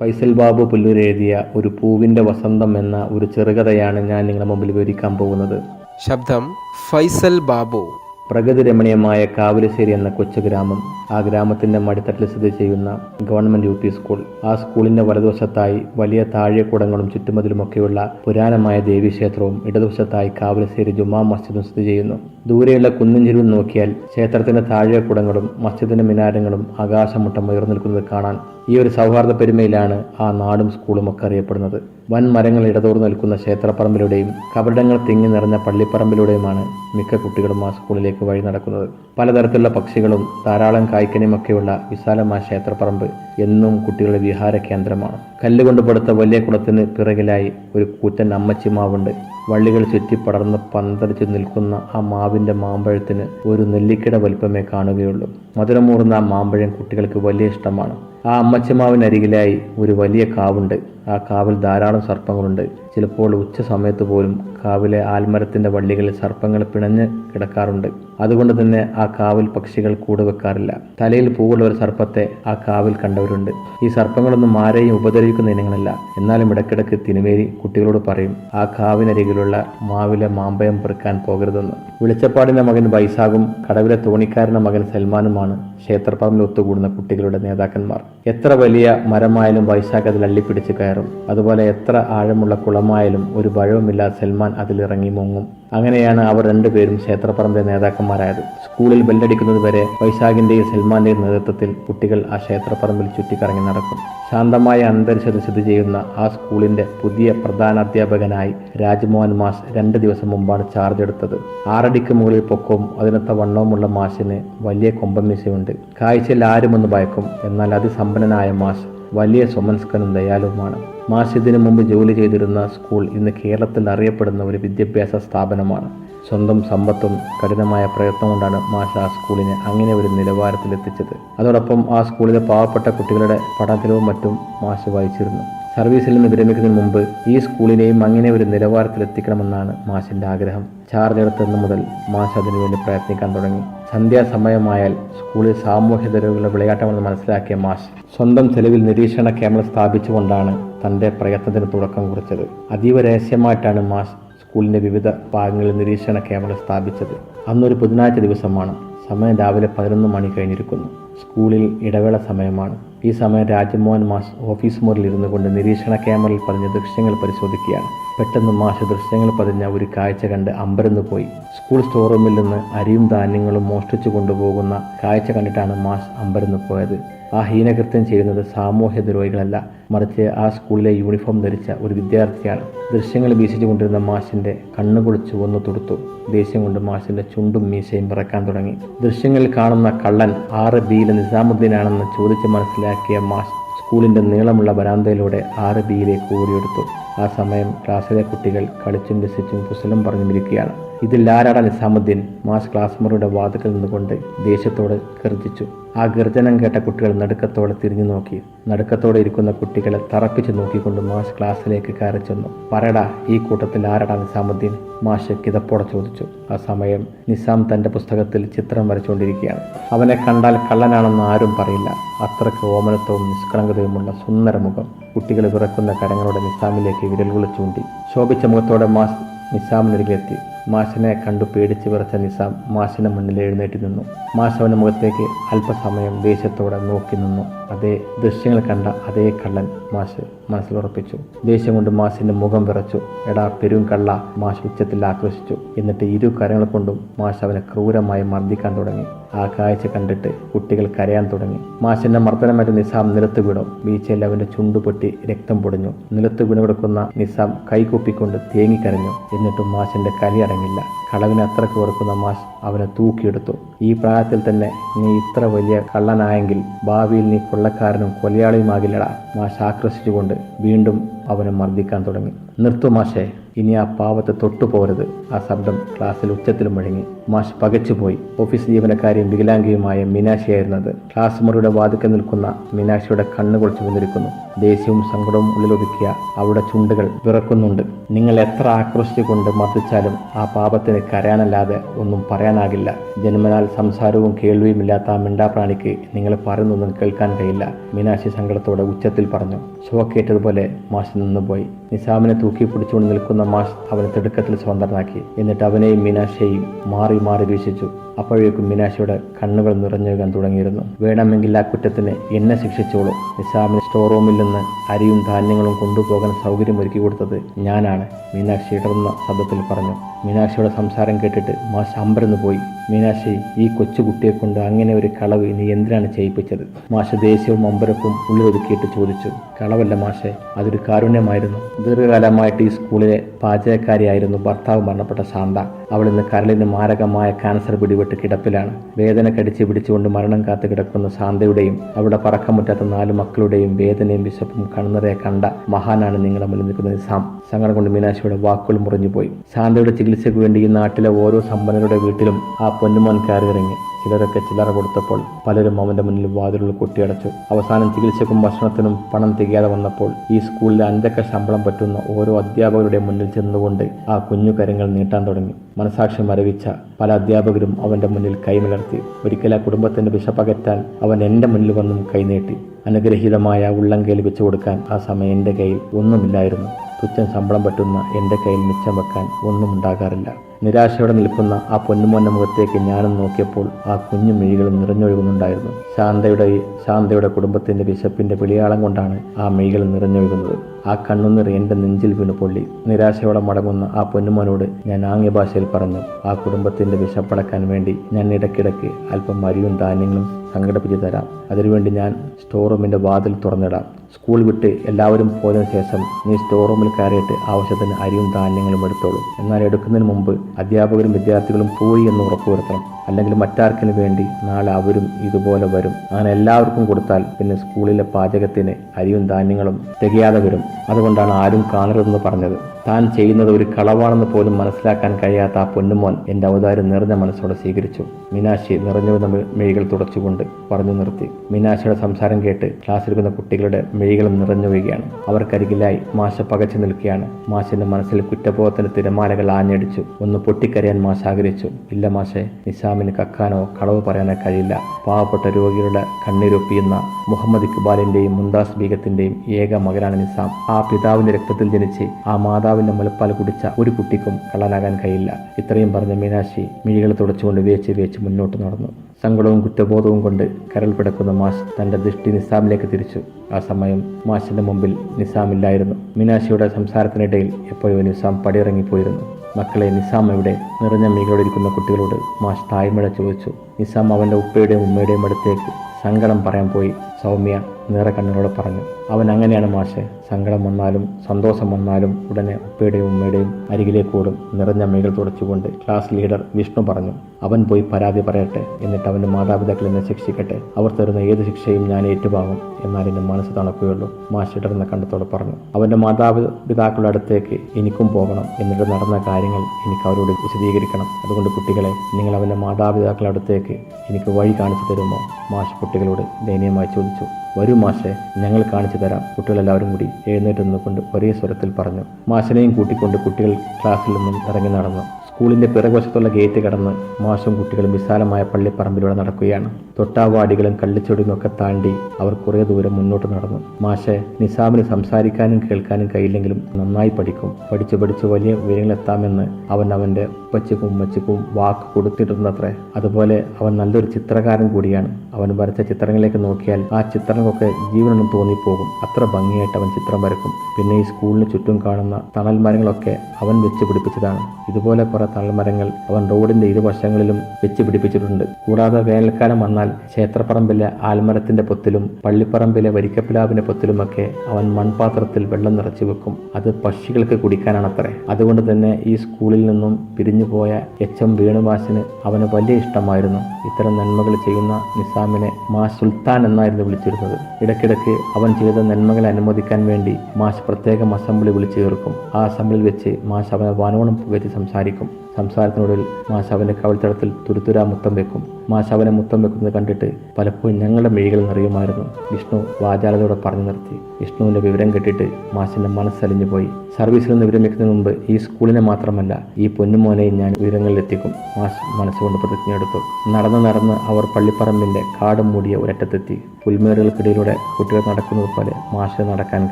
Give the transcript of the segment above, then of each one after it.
ഫൈസൽ ബാബു പുല്ലൂർ എഴുതിയ ഒരു പൂവിന്റെ വസന്തം എന്ന ഒരു ചെറുകഥയാണ് ഞാൻ നിങ്ങളുടെ മുമ്പിൽ വിവരിക്കാൻ പോകുന്നത്. ശബ്ദം ഫൈസൽ ബാബു. പ്രകൃതി രമണീയമായ കാവലശ്ശേരി എന്ന കൊച്ചു ഗ്രാമം. ആ ഗ്രാമത്തിന്റെ മടിത്തട്ടിൽ സ്ഥിതി ചെയ്യുന്ന ഗവൺമെന്റ് യു പി സ്കൂൾ. ആ സ്കൂളിന്റെ വലതുവശത്തായി വലിയ താഴെക്കുടങ്ങളും ചുറ്റുമതിലുമൊക്കെയുള്ള പുരാതനമായ ദേവീക്ഷേത്രവും ഇടതുവശത്തായി കാവലശ്ശേരി ജുമാ മസ്ജിദും സ്ഥിതി ചെയ്യുന്നു. ദൂരെയുള്ള കുന്നിൻ ചെരുവിൽ നോക്കിയാൽ ക്ഷേത്രത്തിന്റെ താഴെക്കുടങ്ങളും മസ്ജിദിന്റെ മിനാരങ്ങളും ആകാശമുട്ടം ഉയർന്നു നിൽക്കുന്നത് കാണാൻ ഈ ഒരു സൗഹാർദ്ദ പെരുമയിലാണ് ആ നാടും സ്കൂളും ഒക്കെ അറിയപ്പെടുന്നത്. വൻ മരങ്ങൾ ഇടതോർന്ന് നിൽക്കുന്ന ക്ഷേത്രപ്പറമ്പിലൂടെയും കപടങ്ങൾ തിങ്ങി നിറഞ്ഞ പള്ളിപ്പറമ്പിലൂടെയുമാണ് മിക്ക കുട്ടികളും ആ സ്കൂളിലേക്ക് വഴി നടക്കുന്നത്. പലതരത്തിലുള്ള പക്ഷികളും ധാരാളം കായ്ക്കനിയുമൊക്കെയുള്ള വിശാലമായ ക്ഷേത്രപ്പറമ്പ് എന്നും കുട്ടികളുടെ വിഹാര കേന്ദ്രമാണ്. കല്ലുകൊണ്ട് പടുത്ത വലിയ കുളത്തിന് പിറകിലായി ഒരു കൂറ്റൻ അമ്മച്ചിമാവുണ്ട്. വള്ളികൾ ചുറ്റി പടർന്ന് പന്തടിച്ച് നിൽക്കുന്ന ആ മാവിന്റെ മാമ്പഴത്തിന് ഒരു നെല്ലിക്കട വലിപ്പമേ കാണുകയുള്ളൂ. മധുരമൂറുന്ന ആ മാമ്പഴം കുട്ടികൾക്ക് വലിയ ഇഷ്ടമാണ്. ആ അമ്മച്ചമാവിനരികിലായി ഒരു വലിയ കാവുണ്ട്. ആ കാവിൽ ധാരാളം സർപ്പങ്ങളുണ്ട്. ചിലപ്പോൾ ഉച്ച സമയത്ത് പോലും കാവിലെ ആൽമരത്തിന്റെ വള്ളികളിൽ സർപ്പങ്ങൾ പിണഞ്ഞ് കിടക്കാറുണ്ട്. അതുകൊണ്ട് തന്നെ ആ കാവിൽ പക്ഷികൾ കൂട് വെക്കാറില്ല. തലയിൽ പൂവുള്ള ഒരു സർപ്പത്തെ ആ കാവിൽ കണ്ടവരുണ്ട്. ഈ സർപ്പങ്ങളൊന്നും ആരെയും ഉപദ്രവിക്കുന്ന ഇനങ്ങളല്ല. എന്നാലും ഇടക്കിടക്ക് തിരുമേരി കുട്ടികളോട് പറയും ആ കാവിനരികിലുള്ള മാവിലെ മാമ്പയം പെറുക്കാൻ പോകരുതെന്ന്. വിളിച്ചപ്പാടിന്റെ മകൻ വൈശാഖും കടവിലെ തോണിക്കാരന്റെ മകൻ സൽമാനുമാണ് ക്ഷേത്രപ്പറമ്പിൽ ഒത്തുകൂടുന്ന കുട്ടികളുടെ നേതാക്കന്മാർ. എത്ര വലിയ മരമായാലും വൈശാഖ് അതിൽ അള്ളിപ്പിടിച്ച് കയറും. അതുപോലെ എത്ര ആഴമുള്ള കുളമായാലും ഒരു ഭയവുമില്ലാതെ സൽമാൻ അതിലിറങ്ങി മുങ്ങും. അങ്ങനെയാണ് അവർ രണ്ടുപേരും ക്ഷേത്രപ്പറമ്പിലെ നേതാക്കന്മാരായത്. സ്കൂളിൽ ബെല്ലടിക്കുന്നത് വരെ വൈശാഖിന്റെയും സൽമാന്റെയും നേതൃത്വത്തിൽ കുട്ടികൾ ആ ക്ഷേത്രപ്പറമ്പിൽ ചുറ്റിക്കറങ്ങി നടക്കും. ശാന്തമായ അന്തരീക്ഷത്തിൽ സ്ഥിതി ചെയ്യുന്ന ആ സ്കൂളിന്റെ പുതിയ പ്രധാന അധ്യാപകനായി രാജ്മോഹൻ മാഷ് രണ്ട് ദിവസം മുമ്പാണ് ചാർജ് എടുത്തത്. ആറടിക്ക് മുകളിൽ പൊക്കവും അതിനൊത്ത വണ്ണവുമുള്ള മാഷിന് വലിയ കൊമ്പമീശയുണ്ട് കാഴ്ചയിൽ ആരുമൊന്ന് ഭയക്കും എന്നാൽ അതിസമ്പന്നനായ മാഷ് വലിയ സ്വമനസ്കനും ദയാലുവുമാണ്. മാസിദിന് മുമ്പ് ജോലി ചെയ്തിരുന്ന സ്കൂൾ ഇന്ന് കേരളത്തിൽ അറിയപ്പെടുന്ന ഒരു വിദ്യാഭ്യാസ സ്ഥാപനമാണ്. സ്വന്തം സമ്പത്തും കഠിനമായ പ്രയത്നം കൊണ്ടാണ് മാഷ ആ സ്കൂളിനെ അങ്ങനെ ഒരു നിലവാരത്തിലെത്തിച്ചത്. അതോടൊപ്പം ആ സ്കൂളിലെ പാവപ്പെട്ട കുട്ടികളുടെ പഠനത്തിലും മറ്റും മാഷ വായിച്ചിരുന്നു. സർവീസിൽ നിന്ന് വിരമിക്കുന്നതിന് മുമ്പ് ഈ സ്കൂളിനെയും അങ്ങനെ ഒരു നിലവാരത്തിലെത്തിക്കണമെന്നാണ് മാഷിന്റെ ആഗ്രഹം. ചാർജ് എടുത്തന്ന് മുതൽ മാഷ് അതിനുവേണ്ടി പ്രയത്നിക്കാൻ തുടങ്ങി. സന്ധ്യാസമയമായാൽ സ്കൂളിൽ സാമൂഹ്യ തെരുവുകളുടെ വിളയാട്ടമെന്ന് മനസ്സിലാക്കിയ മാഷ് സ്വന്തം ചെലവിൽ നിരീക്ഷണ ക്യാമറ സ്ഥാപിച്ചുകൊണ്ടാണ് തന്റെ പ്രയത്നത്തിന് തുടക്കം കുറിച്ചത്. അതീവ രഹസ്യമായിട്ടാണ് മാഷ് സ്കൂളിന്റെ വിവിധ ഭാഗങ്ങളിൽ നിരീക്ഷണ ക്യാമറ സ്ഥാപിച്ചത്. അന്നൊരു ബുധനാഴ്ച ദിവസമാണ്. സമയം രാവിലെ പതിനൊന്ന് മണി കഴിഞ്ഞിരിക്കുന്നു. സ്കൂളിൽ ഇടവേള സമയമാണ്. ഈ സമയം രാജ്മോഹൻ മാഷ് ഓഫീസ് മുറിൽ ഇരുന്നു കൊണ്ട് നിരീക്ഷണ ക്യാമറയിൽ പതിഞ്ഞ ദൃശ്യങ്ങൾ പരിശോധിക്കുകയാണ്. പെട്ടെന്ന് മാഷ് ദൃശ്യങ്ങൾ പതിഞ്ഞ ഒരു കാഴ്ച കണ്ട് അമ്പരന്ന് പോയി. സ്കൂൾ സ്റ്റോർ റൂമിൽ നിന്ന് അരിയും ധാന്യങ്ങളും മോഷ്ടിച്ചു കൊണ്ടുപോകുന്ന കാഴ്ച കണ്ടിട്ടാണ് മാഷ് അമ്പരന്ന് പോയത്. ആ ഹീനകൃത്യം ചെയ്യുന്നത് സാമൂഹ്യ ദ്രോഹികളല്ല. മറിച്ച് ആ സ്കൂളിലെ യൂണിഫോം ധരിച്ച ഒരു വിദ്യാർത്ഥിയാണ്. ദൃശ്യങ്ങൾ വീശിച്ചുകൊണ്ടിരുന്ന മാഷിന്റെ കണ്ണുകുളിച്ച് ഒന്ന് തുടുത്തു. ദേഷ്യം കൊണ്ട് മാഷിന്റെ ചുണ്ടും മീശയും പിറക്കാൻ തുടങ്ങി. ദൃശ്യങ്ങളിൽ കാണുന്ന കള്ളൻ ആറ് ബിയിലെ നിസാമുദ്ദീനാണെന്ന് ചോദിച്ച് മനസ്സിലാക്കിയ മാഷ് സ്കൂളിന്റെ നീളമുള്ള വരാന്തയിലൂടെ ആറ് ബിയിലേക്ക് ഓടിയെടുത്തു ആ സമയം ക്ലാസ്സിലെ കുട്ടികൾ കളിച്ചും രസിച്ചും കുശലം പറഞ്ഞുമിരിക്കുകയാണ്. ഇതിൽ ആരാടാ നിസാമുദ്ദീൻ? മാസ് ക്ലാസ് മുറിയുടെ വാതിലിൽ നിന്നുകൊണ്ട് ദേഷ്യത്തോട് ഗർജിച്ചു ആ ഗർജനം കേട്ട കുട്ടികൾ നടുക്കത്തോടെ തിരിഞ്ഞു നോക്കി. നടുക്കത്തോടെ ഇരിക്കുന്ന കുട്ടികളെ തറപ്പിച്ച് നോക്കിക്കൊണ്ട് മാഷ് ക്ലാസ്സിലേക്ക് കയറി ചെന്നു. പറയടാ ഈ കൂട്ടത്തിൽ ആരടാ നിസാമുദ്ദീൻ? മാഷ് കിതപ്പോടെ ചോദിച്ചു. ആ സമയം നിസാം തന്റെ പുസ്തകത്തിൽ ചിത്രം വരച്ചുകൊണ്ടിരിക്കുകയാണ്. അവനെ കണ്ടാൽ കള്ളനാണെന്ന് ആരും പറയില്ല. അത്രയ്ക്ക് ഓമനത്വവും നിഷ്കളങ്കതയുമുള്ള സുന്ദര മുഖം. കുട്ടികൾ വിറക്കുന്ന കരങ്ങളോടെ നിസാമിലേക്ക് വിരലുകൾ ചൂണ്ടി ശോഭിച്ച മുഖത്തോടെ മാഷ് നിസാമിനരികിലെത്തി. മാഷിനെ കണ്ടു പേടിച്ച് വിറച്ച നിസാം മാഷിന് മുന്നിൽ എഴുന്നേറ്റ് നിന്നു. മാഷ് മുഖത്തേക്ക് അല്പസമയം ദേഷ്യത്തോടെ നോക്കി നിന്നു. അതേ ദൃശ്യങ്ങൾ കണ്ട അതേ കള്ളൻ മാഷ് മനസ്സിലുറപ്പിച്ചു. ദേഷ്യം കൊണ്ട് മാഷിന്റെ മുഖം വിറച്ചു. എടാ പെരും കള്ള മാഷ് ഉച്ചത്തിൽ ആക്രോശിച്ചു. എന്നിട്ട് ഇരു കരങ്ങൾ കൊണ്ടും മാഷ് അവനെ ക്രൂരമായി മർദ്ദിക്കാൻ തുടങ്ങി. ആ കാഴ്ച കണ്ടിട്ട് കുട്ടികൾ കരയാൻ തുടങ്ങി. മാഷിന്റെ മർദ്ദനമേറ്റ നിസാം നിലത്ത് വീണു വീഴ്ചയിൽ അവന്റെ ചുണ്ടു പൊട്ടി രക്തം പൊടിഞ്ഞു. നിലത്ത് വീണുകിടക്കുന്ന നിസാം കൈകൂപ്പിക്കൊണ്ട് തേങ്ങിക്കരഞ്ഞു എന്നിട്ടും മാഷിന്റെ കലി അടങ്ങില്ല. കളവിനെ അത്രയ്ക്ക് ഓർക്കുന്ന മാഷ് അവനെ തൂക്കിയെടുത്തു. ഈ പ്രായത്തിൽ തന്നെ നീ ഇത്ര വലിയ കള്ളനായെങ്കിൽ ഭാവിയിൽ നീ കൊള്ളക്കാരനും കൊലയാളിയുമാകില്ലടാ. മാഷ് ആക്രസിച്ചുകൊണ്ട് വീണ്ടും അവനെ മർദ്ദിക്കാൻ തുടങ്ങി. നിർത്തു മാഷേ. ഇനി ആ പാവത്തെ തൊട്ടു പോരുത് ആ ശബ്ദം ക്ലാസ്സിൽ ഉച്ചത്തിൽ മുഴങ്ങി. മാഷ് പകച്ചുപോയി ഓഫീസ് ജീവനക്കാരിയും വികലാംഗിയുമായ മീനാക്ഷിയായിരുന്നത് ക്ലാസ് മുറിയുടെ വാതിക്കൽ നിൽക്കുന്ന മീനാക്ഷിയുടെ കണ്ണുകൾ ചുവന്നിരിക്കുന്നു ദേഷ്യവും സങ്കടവും ഉള്ളിലൊതുക്കിയ അവളുടെ ചുണ്ടുകൾ വിറക്കുന്നുണ്ട്. നിങ്ങൾ എത്ര ആക്രോശിച്ചുകൊണ്ട് മർദ്ദിച്ചാലും ആ പാപത്തിന് കരയാനല്ലാതെ ഒന്നും പറയാനാകില്ല. ജന്മനാൽ സംസാരവും കേൾവിയുമില്ലാത്ത ആ മിണ്ടാപ്രാണിക്ക് നിങ്ങൾ പറയുന്നൊന്നും കേൾക്കാൻ കഴിയില്ല. മീനാക്ഷി സങ്കടത്തോടെ ഉച്ചത്തിൽ പറഞ്ഞു. ഷോക്കേറ്റതുപോലെ മാഷ് നിന്നുപോയി. നിസാമിനെ തൂക്കി പിടിച്ചുകൊണ്ട് നിൽക്കുന്ന മാഷ് അവനെ തിടുക്കത്തിൽ സ്വതന്ത്രനാക്കി. എന്നിട്ട് അവനെയും മീനാശയും മാറി മാറി വീക്ഷിച്ചു അപ്പോഴേക്കും മീനാക്ഷിയുടെ കണ്ണുകൾ നിറഞ്ഞൊഴുകാൻ തുടങ്ങിയിരുന്നു. വേണമെങ്കിൽ ആ കുറ്റത്തിന് എന്നെ ശിക്ഷിച്ചോളൂ. നിസാമിന് സ്റ്റോർ റൂമിൽ നിന്ന് അരിയും ധാന്യങ്ങളും കൊണ്ടുപോകാൻ സൗകര്യം ഒരുക്കി കൊടുത്തത് ഞാനാണ് മീനാക്ഷി ഇടർന്ന ശബ്ദത്തിൽ പറഞ്ഞു. മീനാക്ഷിയുടെ സംസാരം കേട്ടിട്ട് മാഷ് അമ്പരന്ന് പോയി. മീനാക്ഷി ഈ കൊച്ചുകുട്ടിയെ കൊണ്ട് അങ്ങനെ ഒരു കളവ് നീ എന്തിനാണ് ചെയ്യിപ്പിച്ചത്? മാഷ് ദേഷ്യവും അമ്പരപ്പും ഉള്ളിലൊതുക്കിയിട്ട് ചോദിച്ചു. കളവല്ല മാഷെ അതൊരു കാരുണ്യമായിരുന്നു. ദീർഘകാലമായിട്ട് ഈ സ്കൂളിലെ പാചകക്കാരിയായിരുന്നു ഭർത്താവ് മരണപ്പെട്ട ശാന്ത. അവൾ ഇന്ന് കരളിന് മാരകമായ ക്യാൻസർ പിടിപെട്ട്. കിടപ്പിലാണ്. വേദന കടിച്ചു പിടിച്ചുകൊണ്ട് മരണം കാത്തു കിടക്കുന്ന ശാന്തയുടെയും അവിടെ പറക്കമുറ്റാത്ത നാല് മക്കളുടെയും വേദനയും വിശപ്പും കണ്ണുനിറയെ കണ്ട മഹാനാണ് നിങ്ങളെ മുന്നിൽ നിൽക്കുന്ന നിസാം. സങ്കടം കൊണ്ട് മീനാശിയുടെ വാക്കുകൾ മുറിഞ്ഞുപോയി. ശാന്തയുടെ ചികിത്സയ്ക്ക് വേണ്ടി ഈ നാട്ടിലെ ഓരോ സമ്പന്നരുടെ വീട്ടിലും ആ പൊന്നുമോൻ കയറിയിറങ്ങി. ചിലരൊക്കെ ചില്ലറ കൊടുത്തപ്പോൾ പലരും അവന്റെ മുന്നിൽ വാതിലുകൾ കൊട്ടിയടച്ചു. അവസാനം ചികിത്സക്കും ഭക്ഷണത്തിനും പണം തികയാതെ വന്നപ്പോൾ ഈ സ്കൂളിലെ അഞ്ചക്ക ശമ്പളം പറ്റുന്ന ഓരോ അധ്യാപകരുടെ മുന്നിൽ ചെന്നുകൊണ്ട് ആ കുഞ്ഞു കരങ്ങൾ നീട്ടാൻ തുടങ്ങി. മനസാക്ഷി മരവിച്ച പല അധ്യാപകരും അവന്റെ മുന്നിൽ കൈമലർത്തി. ഒരിക്കൽ ആ കുടുംബത്തിന്റെ വിശപ്പകറ്റാൻ അവൻ എന്റെ മുന്നിൽ വന്നും കൈനീട്ടി. അനുഗ്രഹീതമായ ഉള്ളംകയിൽ വെച്ചു കൊടുക്കാൻ ആ സമയം എന്റെ കയ്യിൽ ഒന്നുമില്ലായിരുന്നു. തുച്ഛം ശമ്പളം പറ്റുന്ന എന്റെ കയ്യിൽ മിച്ചം വെക്കാൻ ഒന്നും ഉണ്ടാകാറില്ല. നിരാശയോടെ നിൽക്കുന്ന ആ പൊന്നുമോന്റെ മുഖത്തേക്ക് ഞാനും നോക്കിയപ്പോൾ ആ കുഞ്ഞു മിഴികൾ നിറഞ്ഞൊഴുകുന്നുണ്ടായിരുന്നു. ശാന്തയുടെ ശാന്തയുടെ കുടുംബത്തിന്റെ വിശപ്പിന്റെ വിളിയാളം കൊണ്ടാണ് ആ മിഴികൾ നിറഞ്ഞൊഴുകുന്നത്. ആ കണ്ണുനീർ എന്റെ നെഞ്ചിൽ വീണു പൊള്ളി. നിരാശയോടെ മടങ്ങുന്ന ആ പൊന്നുമോനോട് ഞാൻ ആംഗ്യ ഭാഷയിൽ പറഞ്ഞു ആ കുടുംബത്തിന്റെ വിശപ്പടക്കാൻ വേണ്ടി ഞാൻ ഇടയ്ക്കിടയ്ക്ക് അല്പം അരിയും ധാന്യങ്ങളും സംഘടിപ്പിച്ച് തരാം. അതിനുവേണ്ടി ഞാൻ സ്റ്റോർ റൂമിന്റെ വാതിൽ തുറന്നിടാം. സ്കൂൾ വിട്ട് എല്ലാവരും പോയതിനു ശേഷം നീ സ്റ്റോർ റൂമിൽ കയറിയിട്ട് ആവശ്യത്തിന് അരിയും ധാന്യങ്ങളും എടുത്തോളൂ. എന്നാൽ എടുക്കുന്നതിന് മുമ്പ് അധ്യാപകരും വിദ്യാർത്ഥികളും പോയി എന്ന് ഉറപ്പുവരുത്തണം. അല്ലെങ്കിൽ മറ്റാർക്കിനു വേണ്ടി നാളെ അവരും ഇതുപോലെ വരും. അങ്ങനെ എല്ലാവർക്കും കൊടുത്താൽ പിന്നെ സ്കൂളിലെ പാചകത്തിന് അരിയും ധാന്യങ്ങളും തികയാതെ വരും. അതുകൊണ്ടാണ് ആരും കാണരുതെന്ന് പറഞ്ഞത്. താൻ ചെയ്യുന്നത് ഒരു കളവാണെന്ന് പോലും മനസ്സിലാക്കാൻ കഴിയാത്ത ആ പൊന്നുമോൻ എന്റെ അവതാരം നിറഞ്ഞ മനസ്സോടെ സ്വീകരിച്ചു. മിനാശി നിറഞ്ഞു വന്ന മെഴികൾ തുടച്ചുകൊണ്ട് പറഞ്ഞു നിർത്തി. മിനാശിയുടെ സംസാരം കേട്ട് ക്ലാസ്സിലിരിക്കുന്ന കുട്ടികളുടെ മെഴികളും നിറഞ്ഞു വീഴുകയാണ്. അവർക്കരികിലായി മാഷ പകച്ചു നിൽക്കുകയാണ്. മാഷിന്റെ മനസ്സിൽ കുറ്റബോധത്തിന്റെ തിരമാലകൾ ആഞ്ഞടിച്ചു. ഒന്ന് പൊട്ടിക്കരയാൻ മാഷ ആഗ്രഹിച്ചു. ഇല്ല മാഷെ നിസാമിന് കക്കാനോ കളവ് പറയാനോ കഴിയില്ല. പാവപ്പെട്ട രോഗികളുടെ കണ്ണീരൊപ്പിയുന്ന മുഹമ്മദ് ഇക്ബാലിന്റെയും മുന്താസ് ബീഗത്തിന്റെയും ഏക മകനാണ് നിസാം. ആ പിതാവിന്റെ രക്തത്തിൽ ജനിച്ച് ആ മാതാവിന്റെ മുലപ്പാൽ കുടിച്ച ഒരു കുട്ടിക്കും കള്ളനാകാൻ കഴിയില്ല. ഇത്രയും പറഞ്ഞ മീനാശി മിഴികൾ തുടച്ചുകൊണ്ട് വേച്ച് വേച്ച് മുന്നോട്ട് നടന്നു. സങ്കടവും കുറ്റബോധവും കൊണ്ട് കരൾ പിടക്കുന്ന മാഷ് തന്റെ ദൃഷ്ടി നിസാമിലേക്ക് തിരിച്ചു. ആ സമയം മാഷിന്റെ മുമ്പിൽ നിസാമില്ലായിരുന്നു. മീനാക്ഷിയുടെ സംസാരത്തിനിടയിൽ എപ്പോഴും നിസാം പടിയിറങ്ങിപ്പോയിരുന്നു. മക്കളെ നിസാം എവിടെ? നിറഞ്ഞ മീകളൊരുക്കുന്ന കുട്ടികളോട് മാഷ് തായ്മഴ ചോദിച്ചു. നിസാം അവന്റെ ഉപ്പയുടെയും ഉമ്മയുടെയും അടുത്തേക്ക് സങ്കടം പറയാൻ പോയി. സൗമ്യ നേരെ കണ്ണുകളോട് പറഞ്ഞു. അവൻ അങ്ങനെയാണ് മാഷെ. സങ്കടം വന്നാലും സന്തോഷം വന്നാലും ഉടനെ ഉപ്പയുടെയും ഉമ്മയുടെയും അരികിലേക്ക് ഓടും. നിറഞ്ഞ മൈകൾ തുടച്ചുകൊണ്ട് ക്ലാസ് ലീഡർ വിഷ്ണു പറഞ്ഞു അവൻ പോയി പരാതി പറയട്ടെ. എന്നിട്ട് അവന്റെ മാതാപിതാക്കൾ എന്നെ ശിക്ഷിക്കട്ടെ. അവർ തരുന്ന ഏത് ശിക്ഷയും ഞാൻ ഏറ്റുവാങ്ങും. എന്നാൽ എന്റെ മനസ്സ് തണുക്കുകയുള്ളൂ. മാഷ് ഇടർന്ന കണ്ടത്തോട് പറഞ്ഞു അവന്റെ മാതാപിതാക്കളുടെ അടുത്തേക്ക് എനിക്കും പോകണം. എന്നിട്ട് നടന്ന കാര്യങ്ങൾ എനിക്ക് അവരോട് വിശദീകരിക്കണം. അതുകൊണ്ട് കുട്ടികളെ നിങ്ങൾ അവന്റെ മാതാപിതാക്കളുടെ അടുത്തേക്ക് എനിക്ക് വഴി കാണിച്ചു തരുമോ? മാഷ് കുട്ടികളോട് ദയനീയമായി ചോദിച്ചു. വരൂ മാഷെ ഞങ്ങൾ കാണിച്ചു തരാം. കുട്ടികളെല്ലാവരും കൂടി എഴുന്നേറ്റ് നിന്നുകൊണ്ട് ഒരേ സ്വരത്തിൽ പറഞ്ഞു. മാഷിനെയും കൂട്ടിക്കൊണ്ട് കുട്ടികൾ ക്ലാസ്സിൽ നിന്നും ഇറങ്ങി നടന്നു. സ്കൂളിന്റെ പിറകുവശത്തുള്ള ഗേറ്റ് കടന്ന് മാഷും കുട്ടികളും വിശാലമായ പള്ളിപ്പറമ്പിലൂടെ നടക്കുകയാണ്. തൊട്ടാവാടികളും കള്ളിച്ചൊടിയും ഒക്കെ താണ്ടി അവർ കുറേ ദൂരം മുന്നോട്ട് നടന്നു. മാഷെ നിസാമിന് സംസാരിക്കാനും കേൾക്കാനും കഴിയില്ലെങ്കിലും നന്നായി പഠിക്കും. പഠിച്ചു പഠിച്ച് വലിയ ഉയരങ്ങളെത്താമെന്ന് അവൻ അവന്റെ ഉപ്പച്ചക്കും ഉമ്മച്ചക്കും വാക്ക് കൊടുത്തിട്ടുണ്ടത്രേ. അതുപോലെ അവൻ നല്ലൊരു ചിത്രകാരൻ കൂടിയാണ്. അവൻ വരച്ച ചിത്രങ്ങളിലേക്ക് നോക്കിയാൽ ആ ചിത്രങ്ങൾക്കൊക്കെ ജീവനൊന്നും തോന്നിപ്പോകും. അത്ര ഭംഗിയായിട്ട് അവൻ ചിത്രം വരക്കും പിന്നെ ഈ സ്കൂളിന് ചുറ്റും കാണുന്ന തണൽ മരങ്ങളൊക്കെ അവൻ വെച്ച് പിടിപ്പിച്ചതാണ്. ഇതുപോലെ കുറെ തണൽമരങ്ങൾ അവൻ റോഡിന്റെ ഇരുവശങ്ങളിലും വെച്ച് പിടിപ്പിച്ചിട്ടുണ്ട്. കൂടാതെ വേനൽക്കാലം വന്നാൽ ക്ഷേത്രപ്പറമ്പിലെ ആൽമരത്തിന്റെ പൊത്തിലും പള്ളിപ്പറമ്പിലെ വരിക്കപ്പിലാവിന്റെ പൊത്തിലുമൊക്കെ അവൻ മൺപാത്രത്തിൽ വെള്ളം നിറച്ചു വെക്കും. അത് പക്ഷികൾക്ക് കുടിക്കാനാണത്രേ. അതുകൊണ്ട് തന്നെ ഈ സ്കൂളിൽ നിന്നും പിരിഞ്ഞുപോയ എച്ച് എം വേണുമാഷിന് അവന് വലിയ ഇഷ്ടമായിരുന്നു. ഇത്തരം നന്മകൾ ചെയ്യുന്ന നിസാമിനെ മാ സുൽത്താൻ എന്നായിരുന്നു വിളിച്ചിരുന്നത്. ഇടയ്ക്കിടയ്ക്ക് അവൻ ചെയ്ത നന്മകളെ അനുമോദിക്കാൻ വേണ്ടി മാഷ് പ്രത്യേകം അസംബ്ലി വിളിച്ചു ചേർക്കും. ആ അസംബ്ലിയിൽ വെച്ച് മാഷ് അവനെ വാനോണം പുകച്ച് സംസാരിക്കും. സംസാരത്തിനൊടുവിൽ മാഷ് അവന്റെ കവിൾത്തടത്തിൽ തുരുതുരാ മുത്തം വെക്കും. മാഷ് അവനെ മുത്തം വെക്കുന്നത് കണ്ടിട്ട് പലപ്പോഴും ഞങ്ങളുടെ മിഴികൾ നിറയുമായിരുന്നു. വിഷ്ണു വാചാലതയോടെ പറഞ്ഞു നിർത്തി. വിഷ്ണുവിന്റെ വിവരം കെട്ടിട്ട് മാഷിന്റെ മനസ്സലിഞ്ഞു പോയി. സർവീസിൽ നിന്ന് വിരമിക്കുന്നതിന് മുമ്പ് ഈ സ്കൂളിനെ മാത്രമല്ല ഈ പൊന്നുമോനെയും ഞാൻ വിവരങ്ങളിലെത്തിക്കും. മാഷ് മനസ്സുകൊണ്ട് പ്രതിജ്ഞയെടുത്തു നടന്ന് നടന്ന് അവർ പള്ളിപ്പറമ്പിന്റെ കാട് മൂടിയ ഒരറ്റത്തെത്തി. പുൽമേടുകൾക്കിടയിലൂടെ കുട്ടികൾ നടക്കുന്നത് പോലെ മാഷിന് നടക്കാൻ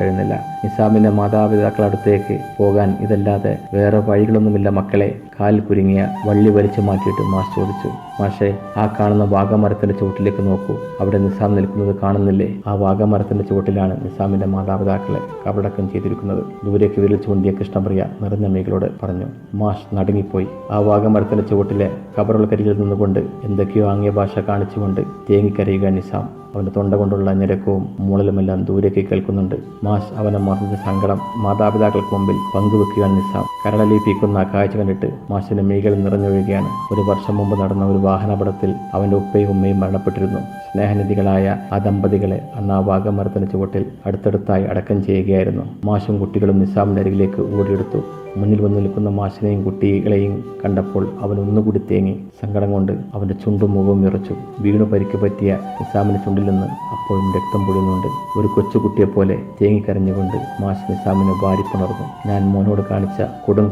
കഴിയുന്നില്ല. നിസാമിന്റെ മാതാപിതാക്കളടുത്തേക്ക് പോകാൻ ഇതല്ലാതെ വേറെ വഴികളൊന്നുമില്ല മക്കളെ. കാൽ കുരുങ്ങിയ വള്ളി വലിച്ചു മാറ്റിയിട്ട് മാഷ് ചോദിച്ചു മാഷെ ആ കാണുന്ന വാഗമരത്തിന്റെ ചുവട്ടിലേക്ക് നോക്കൂ. അവിടെ നിസാം നിൽക്കുന്നത് കാണുന്നില്ലേ? ആ വാഗമരത്തിന്റെ ചുവട്ടിലാണ് നിസാമിന്റെ മാതാപിതാക്കളെ കബടക്കം ചെയ്തിരിക്കുന്നത്. ദൂരേക്ക് വിരൽ ചൂണ്ടിയ കൃഷ്ണപ്രിയ നിറഞ്ഞ മേഖലയോട് പറഞ്ഞു മാഷ് നടുങ്ങിപ്പോയി. ആ വാഗമരത്തിന്റെ ചുവട്ടിലെ കബറുകൾക്കരികിൽ നിന്നുകൊണ്ട് എന്തൊക്കെയോ ആംഗ്യ ഭാഷ കാണിച്ചുകൊണ്ട് തേങ്ങിക്കരയുക നിസാം. അവന്റെ തൊണ്ട കൊണ്ടുള്ള ഞെരക്കവും മൂളലുമെല്ലാം ദൂരേക്ക് കേൾക്കുന്നുണ്ട്. മാഷ് അവനെ മറന്ന സങ്കടം മാതാപിതാക്കൾക്ക് മുമ്പിൽ പങ്കുവെക്കുകയാണ് നിസാം കരളലിയിപ്പിക്കുന്ന കാഴ്ച കണ്ടിട്ട് മാഷിന് മീകൾ നിറഞ്ഞൊഴുകയാണ്. ഒരു വർഷം മുമ്പ് നടന്ന ഒരു വാഹനാപടത്തിൽ അവന്റെ ഉപ്പയും ഉമ്മയും മരണപ്പെട്ടിരുന്നു. സ്നേഹനിധികളായ ആ ദമ്പതികളെ അന്ന് ആ വാഗമരത്തിന് ചുവട്ടിൽ അടുത്തടുത്തായി അടക്കം ചെയ്യുകയായിരുന്നു. മാഷും കുട്ടികളും നിസാമിന്റെ അരികിലേക്ക് ഓടിയെടുത്തു. മുന്നിൽ വന്ന് നിൽക്കുന്ന മാഷിനെയും കുട്ടികളെയും കണ്ടപ്പോൾ അവൻ ഒന്നുകൂടി തേങ്ങി സങ്കടം കൊണ്ട് അവന്റെ ചുണ്ടും മുഖവും വിറച്ചു വീണു പരിക്ക് പറ്റിയ നിസാമിന്റെ ചുണ്ടിൽ നിന്ന് അപ്പോഴും രക്തം പൊഴിയുന്നുണ്ട് ഒരു കൊച്ചുകുട്ടിയെപ്പോലെ തേങ്ങിക്കരഞ്ഞുകൊണ്ട് മാഷ് നിസാമിനെ വാരിപ്പുണർന്നു. ഞാൻ മോനോട് കാണിച്ച കൊടും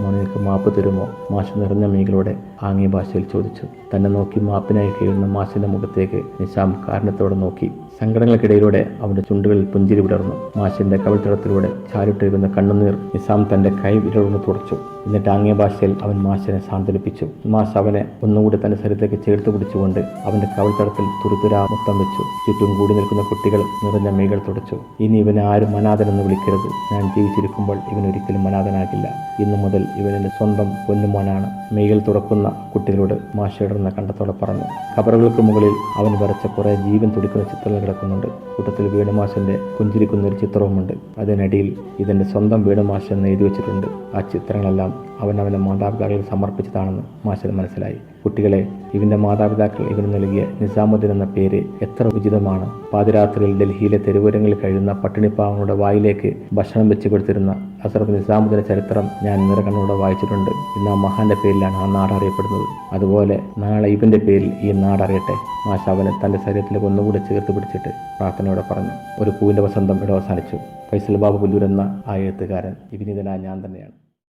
മോനിക്ക് മാപ്പ് തരുമോ? മാഷ് നിറഞ്ഞ മീകളോടെ ആംഗ്യ ഭാഷയിൽ ചോദിച്ചു. തന്നെ നോക്കി മാപ്പിനായി കഴിയുന്ന മാഷിന്റെ മുഖത്തേക്ക് നിസാം കാരണത്തോടെ നോക്കി. സങ്കടങ്ങൾക്കിടയിലൂടെ അവന്റെ ചുണ്ടുകളിൽ പുഞ്ചിരി വിടർന്നു മാഷിന്റെ കവിൾത്തടത്തിലൂടെ ചാരിട്ടൊഴുകുന്ന കണ്ണുനീർ നിസാം തന്റെ കൈ വിരലൊന്ന് തുടച്ചു. എന്നിട്ട് ആംഗ്യ ഭാഷയിൽ അവൻ മാഷനെ സാന്ത്വനിപ്പിച്ചു. മാഷ് അവനെ ഒന്നുകൂടി തന്റെ ശരീരത്തേക്ക് ചേർത്ത് പിടിച്ചുകൊണ്ട് അവന്റെ കവിൾത്തടത്തിൽ തുരുതുരാ മുത്തം വെച്ചു. ചുറ്റും കൂടി നിൽക്കുന്ന കുട്ടികൾ നിറഞ്ഞ മീകൾ തുടച്ചു. ഇനി ഇവനെ ആരും അനാഥനെന്ന് വിളിക്കരുത്. ഞാൻ ജീവിച്ചിരിക്കുമ്പോൾ ഇവൻ ഒരിക്കലും അനാഥനാകില്ല. ഇന്നു മുതൽ ഇവൻ എന്റെ സ്വന്തം പൊന്നുമോനാണ്. മെയ്കൾ തുറക്കുന്ന കുട്ടികളോട് മാഷയിടുന്ന കണ്ടത്തോടെ പറഞ്ഞു. കബറുകൾക്ക് മുകളിൽ അവൻ വരച്ച കുറേ ജീവൻ തുടിക്കുന്ന ചിത്രങ്ങൾ കിടക്കുന്നുണ്ട്. കൂട്ടത്തിൽ വീണുമാഷന്റെ പുഞ്ചിരിക്കുന്ന ഒരു ചിത്രവുമുണ്ട്. അതിനിടയിൽ ഇതെന്റെ സ്വന്തം വീണുമാഷ് എന്ന് എഴുതി വെച്ചിട്ടുണ്ട്. ആ ചിത്രങ്ങളെല്ലാം അവൻ അവന്റെ മാതാപിതാക്കളിൽ സമർപ്പിച്ചതാണെന്ന് മാഷൽ മനസ്സിലായി. കുട്ടികളെ ഇവന്റെ മാതാപിതാക്കൾ ഇവന് നൽകിയ നിസാമുദ്ദീൻ എന്ന പേര് എത്ര ഉചിതമാണ്. പാതിരാത്രിയിൽ ഡൽഹിയിലെ തെരുവോരങ്ങളിൽ കഴിയുന്ന പട്ടിണിപ്പാവങ്ങളുടെ വായിലേക്ക് ഭക്ഷണം വെച്ച് കൊടുത്തിരുന്ന അസറത്ത് നിസാമുദ്ദീന്റെ ചരിത്രം ഞാൻ നിറകണ്ണോടെ വായിച്ചിട്ടുണ്ട്. ഇന്ന് ആ മഹാന്റെ പേരിലാണ് ആ നാട് അറിയപ്പെടുന്നത്. അതുപോലെ നാളെ ഇവന്റെ പേരിൽ ഈ നാട് അറിയട്ടെ. മാഷ അവനെ തന്റെ ശരീരത്തിലേക്ക് ഒന്നുകൂടി ചേർത്ത് പിടിച്ചിട്ട് പ്രാർത്ഥനയോടെ പറഞ്ഞു. ഒരു പൂവിന്റെ വസന്തം ഇവിടെ അവസാനിച്ചു. ഫൈസൽ ബാബു പുല്ലൂർ എന്ന ആ എഴുത്തുകാരൻ. വിനീതനായ ഞാൻ തന്നെയാണ്.